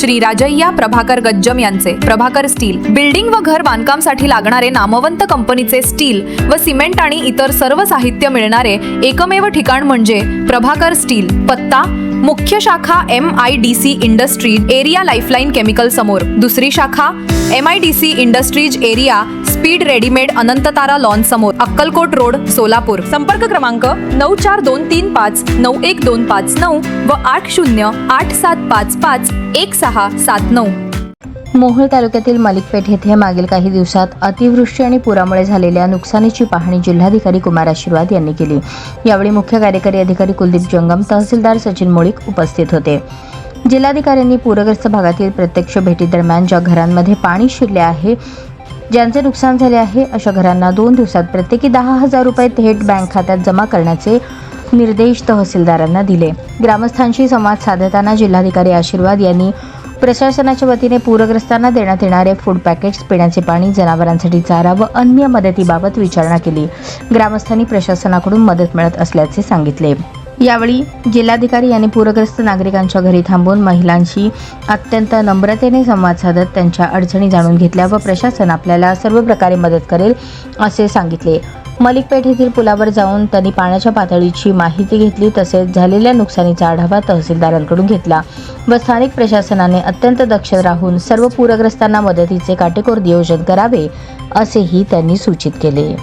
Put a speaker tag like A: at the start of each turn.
A: श्री राजय्या प्रभाकर गज्जम यांचे. Prabhakar steel. Building व घर बांधकामसाठी लागणारे नामवंत कंपनीचे स्टील व सिमेंट आणि इतर सर्व साहित्य मिळणारे एकमेव ठिकाण म्हणजे प्रभाकर स्टील. पत्ता मुख्य शाखा M I D C industries area lifeline chemical समोर. दुसरी शाखा M I D C industries area speed readymade Anantatara lawn समोर. अक्कलकोट रोड सोलापूर. संपर्क क्रमांक नऊ चार दोन तीन पाच, नऊ एक दोन पाच नऊ व आठ शून्य आठ सात पाच पाच एक सहा सात नऊ.
B: मोहोळ तालुक्यातील मलिकपेठ येथे मागील काही दिवसात अतिवृष्टी आणि पुरामुळे झालेल्या नुकसानीची पाहणी जिल्हाधिकारी कुमार आशीर्वाद यांनी केली. यावेळी मुख्य कार्यकारी अधिकारी कुलदीप जंगम तहसीलदार सचिन मोळीक उपस्थित होते. जिल्हाधिकाऱ्यांनी पूरग्रस्त भागातील प्रत्यक्ष भेटीदरम्यान ज्या घरांमध्ये पाणी शिरले आहे ज्यांचे नुकसान झाले आहे अशा घरांना दोन दिवसात प्रत्येकी दहा हजार रुपये थेट बँक खात्यात जमा करण्याचे निर्देश तहसीलदारांना दिले. ग्रामस्थांशी संवाद साधताना जिल्हाधिकारी आशीर्वाद यांनी प्रशासनाच्या वतीने पूरग्रस्तांना देण्यात येणारे फूड पॅकेट्स पिण्याचे पाणी जनावरांसाठी चारा व अन्य मदतीबाबत विचारणा केली. ग्रामस्थांनी प्रशासनाकडून मदत मिळत असल्याचे सांगितले. यावेळी जिल्हाधिकारी यांनी पूरग्रस्त नागरिकांच्या घरी थांबून महिलांशी अत्यंत नम्रतेने संवाद साधत त्यांच्या अडचणी जाणून घेतल्या व प्रशासन आपल्याला सर्व प्रकारे मदत करेल असे सांगितले. मलिकपेठ येथील पुलावर जाऊन त्यांनी पाण्याच्या पातळीची माहिती घेतली तसेच झालेल्या नुकसानीचा आढावा तहसीलदारांकडून घेतला. व स्थानिक प्रशासनाने अत्यंत दक्ष राहून सर्व पूरग्रस्तांना मदतीचे काटेकोर नियोजन करावे असेही त्यांनी सूचित केले.